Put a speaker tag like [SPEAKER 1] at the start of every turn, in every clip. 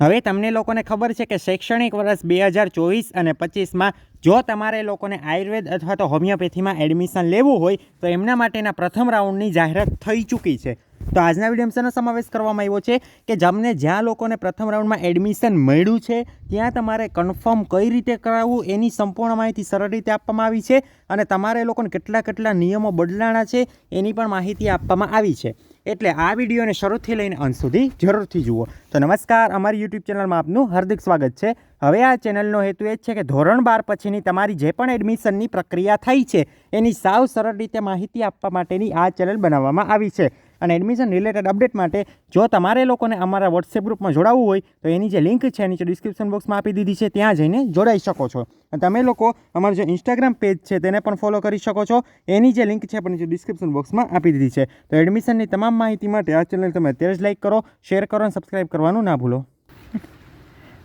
[SPEAKER 1] હવે તમને લોકોને ખબર છે કે શૈક્ષણિક વર્ષ બે હજાર ચોવીસ અને પચીસમાં જો તમારે લોકોને આયુર્વેદ અથવા તો હોમિયોપેથીમાં એડમિશન લેવું હોય, તો એમના માટેના પ્રથમ રાઉન્ડની જાહેરાત થઈ ચૂકી છે. તો આજના વિડીયોમાં સમાવેશ કરવામાં આવ્યો છે કે જમને જ્યાં લોકોને પ્રથમ રાઉન્ડમાં એડમિશન મળ્યું છે, ત્યાં તમારે કન્ફર્મ કઈ રીતે કરાવવું એની સંપૂર્ણ માહિતી સરળ રીતે આપવામાં આવી છે અને તમારે લોકોને કેટલા કેટલા નિયમો બદલાણા છે એની પણ માહિતી આપવામાં આવી છે. એટલે આ વિડીયોને શરૂથી લઈને અંત સુધી જરૂરથી જુઓ. તો નમસ્કાર, અમારી યુટ્યુબ ચેનલમાં આપનું હાર્દિક સ્વાગત છે. હવે આ ચેનલનો હેતુ એ જ છે કે ધોરણ બાર પછીની તમારી જે પણ એડમિશનની પ્રક્રિયા થઈ છે, એની સાવ સરળ રીતે માહિતી આપવા માટેની આ ચેનલ બનાવવામાં આવી છે. અને એડમિશન રિલેટેડ અપડેટ માટે જો તમારે લોકોને અમારા વોટ્સએપ ગ્રુપમાં જોડાવવું હોય, તો એની જે લિંક છે નીચે ડિસ્ક્રિપ્શન બોક્સમાં આપી દીધી છે, ત્યાં જઈને જોડાઈ શકો છો. અને તમે લોકો અમારું જે ઇન્સ્ટાગ્રામ પેજ છે, તેને પણ ફોલો કરી શકો છો. એની જે લિંક છે, પણ નીચે ડિસ્ક્રિપ્શન બોક્સમાં આપી દીધી છે. તો એડમિશનની તમામ માહિતી માટે આ ચેનલ તમે અત્યારે જ લાઇક કરો શેર કરો અને સબસ્ક્રાઈબ કરવાનું ના ભૂલો.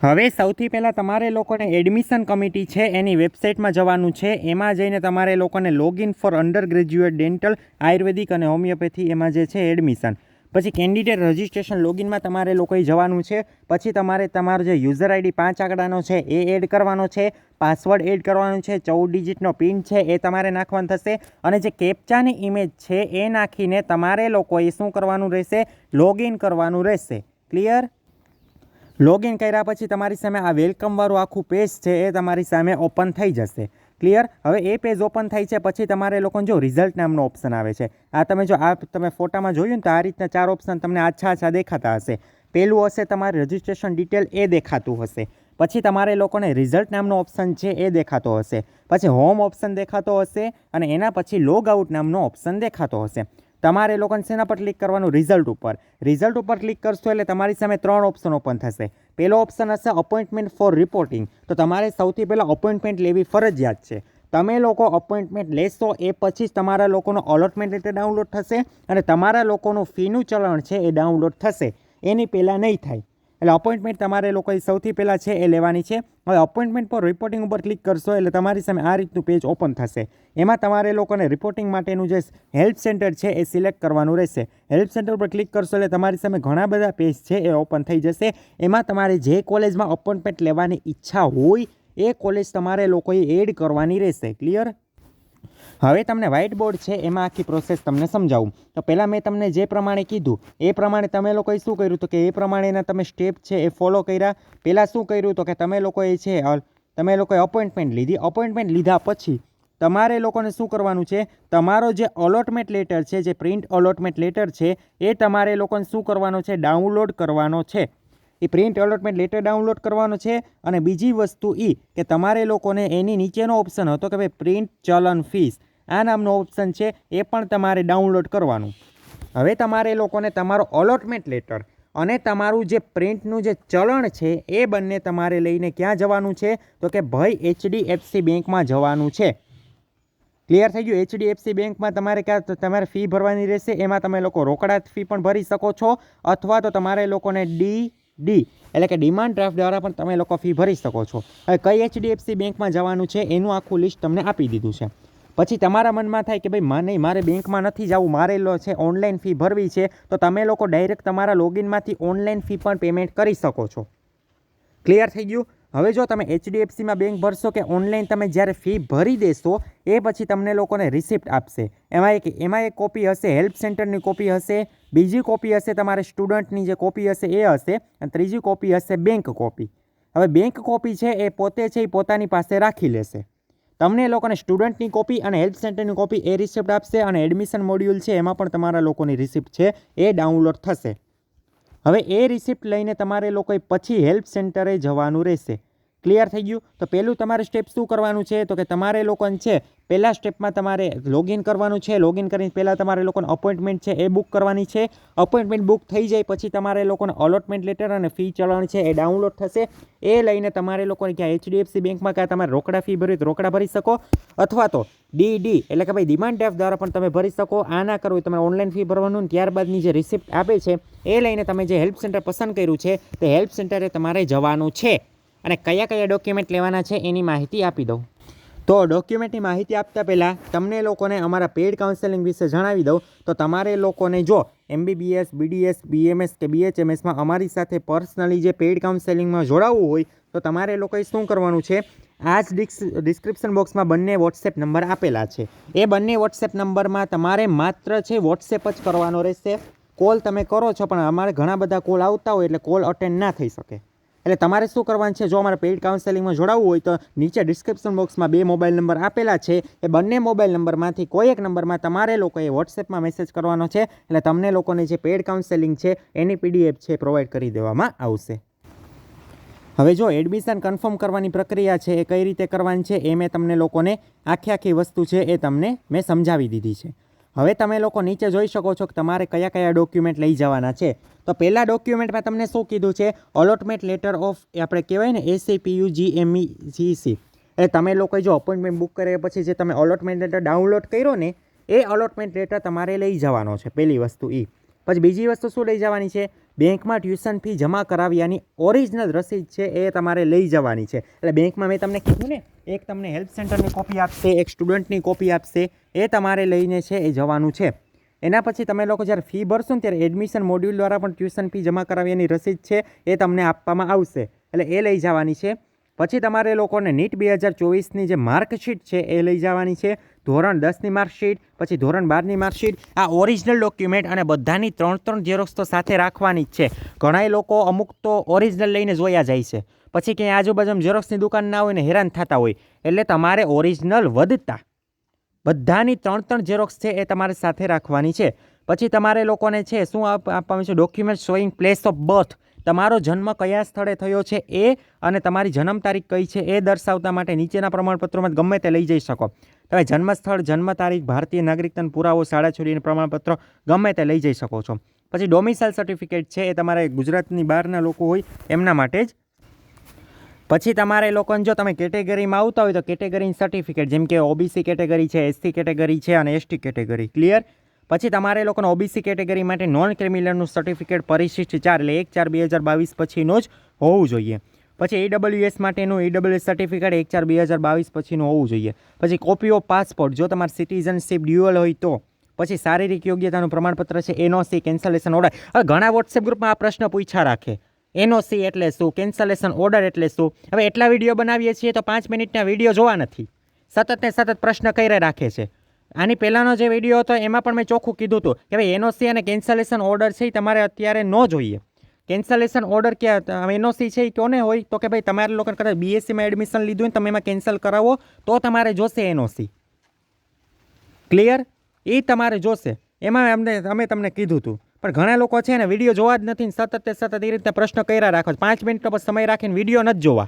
[SPEAKER 1] હવે સૌથી પહેલાં તમારે લોકોને એડમિશન કમિટી છે, એની વેબસાઇટમાં જવાનું છે. એમાં જઈને તમારે લોકોને login for undergraduate dental Ayurvedic અને હોમિયોપેથી એમાં જે છે એડમિશન. પછી કેન્ડિડેટ રજિસ્ટ્રેશન લોગિનમાં તમારે લોકોએ જવાનું છે. પછી તમારે તમારો જે યુઝર આઈડી પાંચ આંકડાનો છે, એ એડ કરવાનો છે. પાસવર્ડ એડ કરવાનો છે, ચૌદ ડિજિટનો પિન છે, એ તમારે નાખવાનું થશે. અને જે કેપ્ચાની ઇમેજ છે, એ નાખીને તમારે લોકોએ શું કરવાનું રહેશે? લોગિન કરવાનું રહેશે. ક્લિયર લોગિન કર્યા પછી તમારી સામે આ વેલકમવાળું આખું પેજ છે એ તમારી સામે ઓપન થઈ જશે. ક્લિયર હવે એ પેજ ઓપન થાય છે પછી તમારે લોકોને જો રિઝલ્ટ નામનો ઓપ્શન આવે છે. આ તમે જો આ તમે ફોટામાં જોયું ને તો આ રીતના ચાર ઓપ્શન તમને આછા આછા દેખાતા હશે. પહેલું હશે તમારે રજિસ્ટ્રેશન ડિટેલ એ દેખાતું હશે. પછી તમારે લોકોને રિઝલ્ટ નામનો ઓપ્શન છે એ દેખાતો હશે. પછી હોમ ઓપ્શન દેખાતો હશે અને એના પછી લોગ આઉટ નામનો ઓપ્શન દેખાતો હશે. તમારે લોકોને શેના પર ક્લિક કરવાનું? રિઝલ્ટ ઉપર. રિઝલ્ટ ઉપર ક્લિક કરશો એટલે તમારી સામે ત્રણ ઓપ્શન ઓપન થશે. પહેલો ઓપ્શન હશે અપોઇન્ટમેન્ટ ફોર રિપોર્ટિંગ તો તમારે સૌથી પહેલાં અપોઇન્ટમેન્ટ લેવી ફરજિયાત છે. તમે લોકો અપોઇન્ટમેન્ટ લેશો એ પછી જ તમારા લોકોનો અલોટમેન્ટ લેટર ડાઉનલોડ થશે અને તમારા લોકોનું ફીનું ચલણ છે એ ડાઉનલોડ થશે. એની પહેલાં નહીં થાય. એટલે અપોઇન્ટમેન્ટ તમારે લોકોએ સૌથી પહેલાં છે એ લેવાની છે. હવે અપોઇન્ટમેન્ટ પર રિપોર્ટિંગ ઉપર ક્લિક કરશો એટલે તમારી સામે આ રીતનું પેજ ઓપન થશે. એમાં તમારે લોકોને રિપોર્ટિંગ માટેનું જે હેલ્પ સેન્ટર છે એ સિલેક્ટ કરવાનું રહેશે. હેલ્પ સેન્ટર પર ક્લિક કરશો એટલે તમારી સામે ઘણા બધા પેજ છે એ ઓપન થઈ જશે. એમાં તમારે જે કોલેજમાં અપોઇન્ટમેન્ટ લેવાની ઈચ્છા હોય એ કોલેજ તમારે લોકોએ એડ કરવાની રહેશે. ક્લિયર હવે તમને વ્હાઇટ બોર્ડ છે, એમાં આખી પ્રોસેસ તમને સમજાવું. તો પહેલાં મેં તમને જે પ્રમાણે કીધું, એ પ્રમાણે તમે લોકોએ શું કર્યું તો કે એ પ્રમાણેના તમે સ્ટેપ છે એ ફોલો કર્યા. પહેલાં શું કર્યું તો કે તમે લોકોએ છે તમે લોકોએ અપોઇન્ટમેન્ટ લીધી. અપોઇન્ટમેન્ટ લીધા પછી તમારે લોકોને શું કરવાનું છે, તમારો જે અલોટમેન્ટ લેટર છે, જે પ્રિન્ટ અલોટમેન્ટ લેટર છે, એ તમારે લોકોને શું કરવાનો છે ડાઉનલોડ કરવાનો છે. એ પ્રિન્ટ અલોટમેન્ટ લેટર ડાઉનલોડ કરવાનો છે અને બીજી વસ્તુ એ કે તમારે લોકોને એની નીચેનો ઓપ્શન હતો કે ભાઈ પ્રિન્ટ ચલન ફીસ આ નામનો ઓપ્શન છે, એ પણ તમારે ડાઉનલોડ કરવાનું. હવે તમારે લોકોને તમારો અલોટમેન્ટ લેટર અને તમારું જે પ્રિન્ટનું જે ચલણ છે, એ બંને તમારે લઈને ક્યાં જવાનું છે? તો કે ભાઈ એચડીએફસી બેંકમાં જવાનું છે. ક્લિયર થઈ ગયું? એચડીએફસી બેંકમાં તમારે ક્યાં તમારે ફી ભરવાની રહેશે, એમાં તમે લોકો રોકડા ફી પણ ભરી શકો છો, અથવા તો તમારે લોકોને ડી ડી એટલે કે ડિમાન્ડ ડ્રાફ્ટ દ્વારા પણ તમે લોકો ફી ભરી શકો છો. હવે કઈ એચડીએફસી બેંકમાં જવાનું છે, એનું આખું લિસ્ટ તમને આપી દીધું છે. પછી તમારા મનમાં થાય કે ભાઈ મને મારે બેંકમાં નથી જવું, મારે છે, ઓનલાઈન ફી ભરવી છે. તો તમે લોકો ડાયરેક્ટ તમારા લોગિનમાંથી ઓનલાઈન ફી પણ પેમેન્ટ કરી શકો છો. ક્લિયર થઈ ગયું? હવે જો તમે એચડીએફસીમાં બેંક ભરશો કે ઓનલાઈન તમે જ્યારે ફી ભરી દેશો, એ પછી તમને લોકોને રિસિપ્ટ આપશે. એમાં એક એમાં એક કોપી હશે, હેલ્પ સેન્ટરની કોપી હશે, બીજી કોપી હશે, તમારે સ્ટુડન્ટની જે કોપી હશે, એ હશે, અને ત્રીજી કોપી હશે બેંક કોપી. હવે બેંક કોપી છે, એ પોતે છે, એ પોતાની પાસે રાખી લેશે. તમને લોકોને સ્ટુડન્ટની કોપી અને હેલ્પ સેન્ટરની કોપી એ રિસિપ્ટ આપશે અને એડમિશન મોડ્યુલ છે એમાં પણ તમારા લોકોની રિસિપ્ટ છે એ ડાઉનલોડ થશે. હવે એ રિસિપ્ટ લઈને તમારે લોકોએ પછી હેલ્પ સેન્ટરે જવાનું રહેશે. ક્લિયર થઈ ગયું? તો પહેલું તમારે સ્ટેપ શું કરવાનું છે? તો કે તમારે લોકોને છે, પહેલાં સ્ટેપમાં તમારે લોગિન કરવાનું છે. લોગિન કરીને પહેલાં તમારે લોકોને અપોઇન્ટમેન્ટ છે, એ બુક કરવાની છે. અપોઇન્ટમેન્ટ બુક થઈ જાય પછી તમારે લોકોને અલોટમેન્ટ લેટર અને ફી ચલણ છે, એ ડાઉનલોડ થશે. એ લઈને તમારે લોકોને ક્યાં એચડીએફસી બેંકમાં ક્યાં તમારે રોકડા ફી ભરી, રોકડા ભરી શકો. અથવા તો ડી ડી એટલે કે ભાઈ ડિમાન્ડ ડ્રાફ્ટ દ્વારા પણ તમે ભરી શકો. આ ના કરવું તમે ઓનલાઈન ફી ભરવાનું. ત્યારબાદની જે રિસિપ્ટ આપે છે, એ લઈને તમે જે હેલ્પ સેન્ટર પસંદ કર્યું છે, તે હેલ્પ સેન્ટરે તમારે જવાનું છે. અને કયા કયા ડોક્યુમેન્ટ લેવાના છે એની માહિતી આપી દઉં. તો ડોક્યુમેન્ટની માહિતી આપતા પહેલાં તમને લોકોને અમારા પેઈડ કાઉન્સેલિંગ વિશે જણાવી દઉં. તો તમારે લોકોને જો એમબીબીએસ બીડીએસ બીએમએસ કે બીએચએમએસમાં અમારી સાથે પર્સનલી જે પેઇડ કાઉન્સેલિંગમાં જોડાવવું હોય, તો તમારે લોકોએ શું કરવાનું છે? આ જ ડિસ્ક ડિસ્ક્રિપ્શન બોક્સમાં બંને વોટ્સએપ નંબર આપેલા છે. એ બંને વોટ્સએપ નંબરમાં તમારે માત્ર છે વોટ્સએપ જ કરવાનો રહેશે. કોલ તમે કરો છો, પણ અમારે ઘણા બધા કોલ આવતા હોય એટલે કોલ અટેન્ડ ના થઈ શકે. એટલે તમારે શું કરવાનું છે? જો અમારે પેઇડ કાઉન્સેલિંગમાં જોડાવવું હોય તો નીચે ડિસ્ક્રિપ્શન બોક્સમાં બે મોબાઈલ નંબર આપેલા છે. એ બંને મોબાઈલ નંબરમાંથી કોઈ એક નંબરમાં તમારે લોકોએ વોટ્સએપમાં મેસેજ કરવાનો છે. એટલે તમને લોકોને જે પેઇડ કાઉન્સેલિંગ છે, એની પીડીએફ છે પ્રોવાઈડ કરી દેવામાં આવશે. હવે જો એડમિશન કન્ફર્મ કરવાની પ્રક્રિયા છે, એ કઈ રીતે કરવાની છે, એ મેં તમને લોકોને આખી આખી વસ્તુ છે એ તમને મેં સમજાવી દીધી છે. હવે તમે લોકો નીચે જોઈ શકો છો કે તમારે કયા કયા ડોક્યુમેન્ટ લઈ જવાના છે. તો પહેલાં ડોક્યુમેન્ટમાં તમને શું કીધું છે? અલોટમેન્ટ લેટર ઓફ આપણે કહેવાય ને એસીપીયુ જીએમઈ જીસી એ તમે લોકોએ જો અપોઇન્ટમેન્ટ બુક કર્યા પછી જે તમે અલોટમેન્ટ લેટર ડાઉનલોડ કર્યો ને, એ અલોટમેન્ટ લેટર તમારે લઈ જવાનો છે, પહેલી વસ્તુ એ પછી બીજી વસ્તુ શું લઈ જવાની છે? બેંકમાં ટ્યુશન ફી જમા કરાવ્યાની ઓરિજિનલ રસીદ છે એ તમારે લઈ જવાની છે. એટલે બેંકમાં મેં તમને કીધું ને, એક તમને હેલ્પ સેન્ટરની કોપી આપશે, એક સ્ટુડન્ટની કોપી આપશે, એ તમારે લઈને છે એ જવાનું છે. એના પછી તમે લોકો જ્યારે ફી ભરશો ને ત્યારે એડમિશન મોડ્યુલ દ્વારા પણ ટ્યુશન ફી જમા કરાવ્યાની રસીદ છે એ તમને આપવામાં આવશે. એટલે એ લઈ જવાની છે. પછી તમારે લોકોને નીટ બે હજાર ચોવીસની જે માર્કશીટ છે એ લઈ જવાની છે. ધોરણ દસની માર્કશીટ, પછી ધોરણ બારની માર્કશીટ. આ ઓરિજિનલ ડોક્યુમેન્ટ અને બધાની ત્રણ ત્રણ ઝેરોક્સ તો સાથે રાખવાની જ છે. ઘણાય લોકો અમુક તો ઓરિજિનલ લઈને જોયા જાય છે. પછી ક્યાંય આજુબાજુમાં ઝેરોક્સની દુકાન ના હોય ને હેરાન થતા હોય. એટલે તમારે ઓરિજિનલ વધતા. બધાની ત્રણ ત્રણ ઝેરોક્સ છે એ તમારે સાથે રાખવાની છે. પછી તમારે લોકોને છે શું આપ, આપવાનું છે? Document showing place of birth તમારો જન્મ કયા સ્થળે થયો છે એ અને તમારી જન્મ તારીખ કઈ છે એ દર્શાવતા માટે નીચેના પ્રમાણપત્રોમાં ગમે તે લઈ જઈ શકો. તમે જન્મસ્થળ, જન્મ તારીખ, ભારતીય નાગરિકતાનો પુરાવો, શાળા છોડીને પ્રમાણપત્ર ગમે તે લઈ જઈ શકો છો. પછી ડોમિસાઇલ સર્ટિફિકેટ છે એ તમારે ગુજરાતની બહારના લોકો હોય એમના માટે જ. પછી તમારે લોકોને જો તમે કેટેગરીમાં આવતા હોય તો કેટેગરીની સર્ટિફિકેટ જેમ કે ઓબીસી કેટેગરી છે એસસી કેટેગરી છે અને એસટી કેટેગરી. ક્લિયર પછી તમારે લોકોને ઓબીસી કેટેગરી માટે નોન ક્રિમિનલનું સર્ટિફિકેટ પરિશિષ્ટ ચાર, એટલે એક ચાર બે હજાર બાવીસ પછીનો જ હોવું જોઈએ. પછી ઈડબ્લ્યુએસ માટેનું ઈડબ્લ્યુએસ સર્ટિફિકેટ એક ચાર બે હજાર બાવીસ પછીનું હોવું જોઈએ. પછી કોપી ઓફ પાસપોર્ટ જો તમારે સિટીઝનશીપ ડ્યુઅલ હોય તો. પછી શારીરિક યોગ્યતાનું પ્રમાણપત્ર છે એનઓસી કેન્સલેશન ઓર્ડર હવે ઘણા વોટ્સએપ ગ્રુપમાં આ પ્રશ્ન પૂછા રાખે. એનઓસી એટલે શું? કેન્સલેશન ઓર્ડર એટલે શું? હવે એટલા વીડિયો બનાવીએ છીએ તો પાંચ મિનિટના વીડિયો જોવા નથી. સતત ને સતત પ્રશ્ન કરી રાખે છે. આની પહેલાંનો જે વીડિયો હતો, એમાં પણ મેં ચોખ્ખું કીધું હતું કે ભાઈ એનઓસી અને કેન્સલેશન ઓર્ડર છે એ તમારે અત્યારે ન જોઈએ. કેન્સલેશન ઓર્ડર ક્યાં એનઓસી છે એ કોને હોય? તો કે ભાઈ તમારે લોકોને કદાચ બીએસસીમાં એડમિશન લીધું હોય તમે એમાં કેન્સલ કરાવો, તો તમારે જોશે એનઓસી ક્લિયર એ તમારે જોશે. એમાં અમને, અમે તમને કીધું હતું. પણ ઘણા લોકો છે ને વીડિયો જોવા જ નથી સતત તે સતત એ રીતે પ્રશ્ન કર્યા રાખો પાંચ મિનિટનો સમય રાખીને વીડિયો નથી જોવા.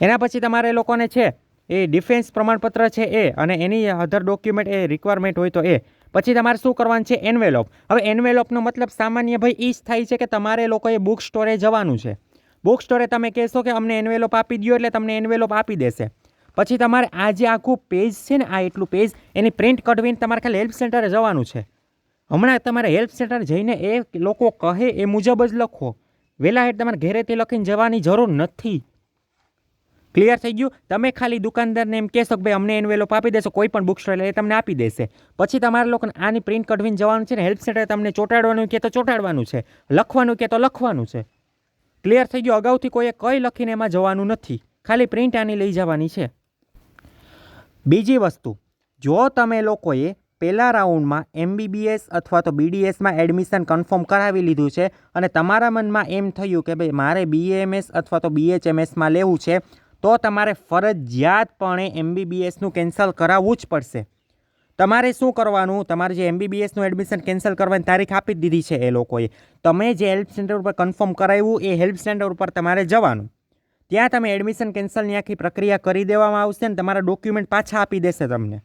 [SPEAKER 1] એના પછી તમારે લોકોને છે એ ડિફેન્સ પ્રમાણપત્ર છે એ અને એની અધર ડોક્યુમેન્ટ એ રિક્વાયરમેન્ટ હોય તો એ. પછી તમારે શું કરવાનું છે? એન્વેલોપ હવે એન્વેલોપનો મતલબ સામાન્ય ભાઈ એ જ થાય છે કે તમારે લોકોએ બુક સ્ટોરે જવાનું છે. બુક સ્ટોરે તમે કહેશો કે અમને એન્વેલોપ આપી દો એટલે તમને એન્વેલોપ આપી દેશે. પછી તમારે આ જે આખું પેજ છે ને, આ એટલું પેજ એની પ્રિન્ટ કઢવીને તમારે ખાલી હેલ્પ સેન્ટરે જવાનું છે. હમણાં તમારે હેલ્પ સેન્ટર જઈને એ લોકો કહે એ મુજબ જ લખો. વહેલા હેઠ તમારે ઘરેથી લખીને જવાની જરૂર નથી. ક્લિયર થઈ ગયું? તમે ખાલી દુકાનદારને એમ કહેશો કે ભાઈ, અમને એન્વેલોપ આપી દેશો, કોઈ પણ બુક સ્ટોર એ તમને આપી દેશે. પછી તમારે લોકોને આની પ્રિન્ટ કઢવીને જવાનું છે ને હેલ્પ સેન્ટર તમને ચોંટાડવાનું કે તો ચોંટાડવાનું છે, લખવાનું કે તો લખવાનું છે. ક્લિયર થઈ ગયું? અગાઉથી કોઈએ કંઈ લખીને એમાં જવાનું નથી. ખાલી પ્રિન્ટ આની લઈ જવાની છે. બીજી વસ્તુ, જો તમે લોકોએ પહેલા રાઉન્ડમાં એમબીબીએસ અથવા તો બીડીએસમાં એડમિશન કન્ફર્મ કરાવી લીધું છે અને તમારા મનમાં એમ થયું કે ભાઈ, મારે બીએમએસ અથવા તો બીએચએમએસમાં લેવું છે તો તમારે ફરજિયાતપણે એમબીબીએસનું કેન્સલ કરાવવું જ પડશે. તમારે શું કરવાનું? તમારે જે એમબીબીએસનું એડમિશન કેન્સલ કરવાની તારીખ આપી દીધી છે એ લોકોએ. તમે જે હેલ્પ સેન્ટર ઉપર કન્ફર્મ કરાવ્યું, એ હેલ્પ સેન્ટર ઉપર તમારે જવાનું. ત્યાં તમે એડમિશન કેન્સલની આખી પ્રક્રિયા કરી દેવામાં આવશે ને તમારા ડોક્યુમેન્ટ પાછા આપી દેશે તમને.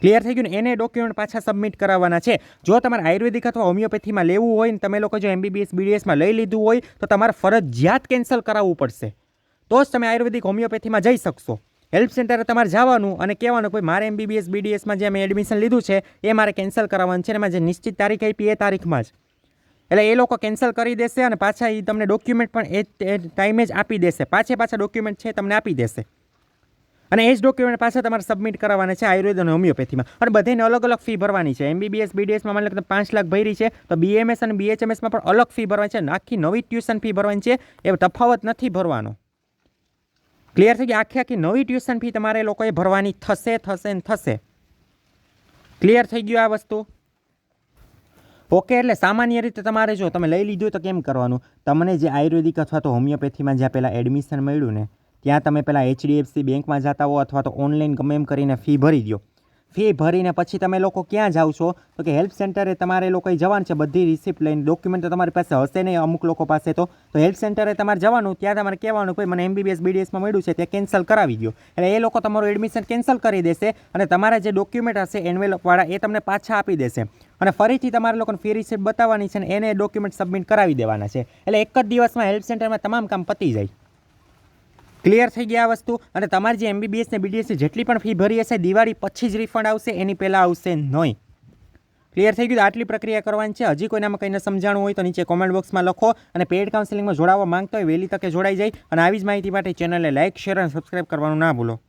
[SPEAKER 1] ક્લિયર થઈ ગયું ને? એને ડોક્યુમેન્ટ પાછા સબમિટ કરાવવાના છે. જો તમારે આયુર્વેદિક અથવા હોમિયોપેથીમાં લેવું હોય ને, તમે લોકો જો એમબીબીએસ બીડીએસમાં લઈ લીધું હોય, તો તમારે ફરજિયાત કેન્સલ કરાવવું પડશે. તો જ તમે આયુર્વેદિક હોમિયોપેથીમાં જઈ શકશો. હેલ્પ સેન્ટરે તમારે જવાનું અને કહેવાનું કોઈ મારે એમબીબીએસ બીડીએસમાં જે મેં એડમિશન લીધું છે, એ મારે કેન્સલ કરાવવાનું છે અને જે નિશ્ચિત તારીખ આપી એ તારીખમાં જ. એટલે એ લોકો કેન્સલ કરી દેશે અને પાછા એ તમને ડોક્યુમેન્ટ પણ એ ટાઈમે જ આપી દેશે. પાછે પાછા ડોક્યુમેન્ટ છે તમને આપી દેશે. અને એ જ ડોક્યુમેન્ટ પાછા તમારે સબમિટ કરવાના છે આયુર્વેદ અને હોમિયોપેથીમાં. અને બધાને અલગ અલગ ફી ભરવાની છે. એમબીબીએસ બીડીએસમાં માની લો તમે પાંચ લાખ ભરી છે, તો બીએમએસ અને બીએચએમએસમાં પણ અલગ ફી ભરવાની છે આખી નવી ટ્યુશન ફી ભરવાની છે. એ તફાવત નથી ભરવાનો. ક્લિયર થઈ ગઈ આખી આખી નવી ટ્યુશન ફી તમારે લોકોએ ભરવાની થશે થશે ને થશે. ક્લિયર થઈ ગયું આ વસ્તુ? ઓકે એટલે સામાન્ય રીતે તમારે જો તમે લઈ લીધું તો કેમ કરવાનું? તમને જે આયુર્વેદિક અથવા તો હોમિયોપેથીમાં જ્યાં પહેલાં એડમિશન મળ્યું ને, ત્યાં તમે પહેલાં એચડીએફસી બેંકમાં જતા હો અથવા તો ઓનલાઈન ગમે એમ કરીને ફી ભરી દો ફી ભરીને પછી તમે લોકો ક્યાં જાઓ છો? તો કે હેલ્પ સેન્ટરે તમારે લોકોએ જવાનું છે, બધી રિસિપ્ટ લઈને. ડોક્યુમેન્ટ તો તમારી પાસે હશે નહીં, અમુક લોકો પાસે તો. તો હેલ્પ સેન્ટરે તમારે જવાનું, ત્યાં તમારે કહેવાનું ભાઈ મને એમબીબીએસ બીડીએસમાં મળ્યું છે, તે કેન્સલ કરાવી દો એટલે એ લોકો તમારું એડમિશન કેન્સલ કરી દેશે અને તમારા જે ડોક્યુમેન્ટ હશે એનવેલપવાળા એ તમને પાછા આપી દેશે. અને ફરીથી તમારે લોકોને ફી રિસિપ્ટ બતાવવાની છે અને એને ડોક્યુમેન્ટ સબમિટ કરાવી દેવાના છે. એટલે એક જ દિવસમાં હેલ્પ સેન્ટરમાં તમામ કામ પતી જાય. ક્લિયર થઈ ગયા વસ્તુ. અને તમારે જે એમબીબીએસ ને બીડીએસની જેટલી પણ ફી ભરી હશે, દિવાળી પછી જ રિફંડ આવશે, એની પહેલાં આવશે નહીં. ક્લિયર થઈ ગયું આટલી પ્રક્રિયા કરવાની છે. હજી કોઈનામાં કંઈને સમજાણું હોય તો નીચે કોમેન્ટ બોક્સમાં લખો અને પેડ કાઉન્સિલિંગમાં જોડાવવા માંગતા હોય વહેલી તકે જોડાઈ જાય. અને આવી જ માહિતી માટે ચેનલને લાઇક શેર અને સબસ્ક્રાઇબ કરવાનું ના ભૂલો.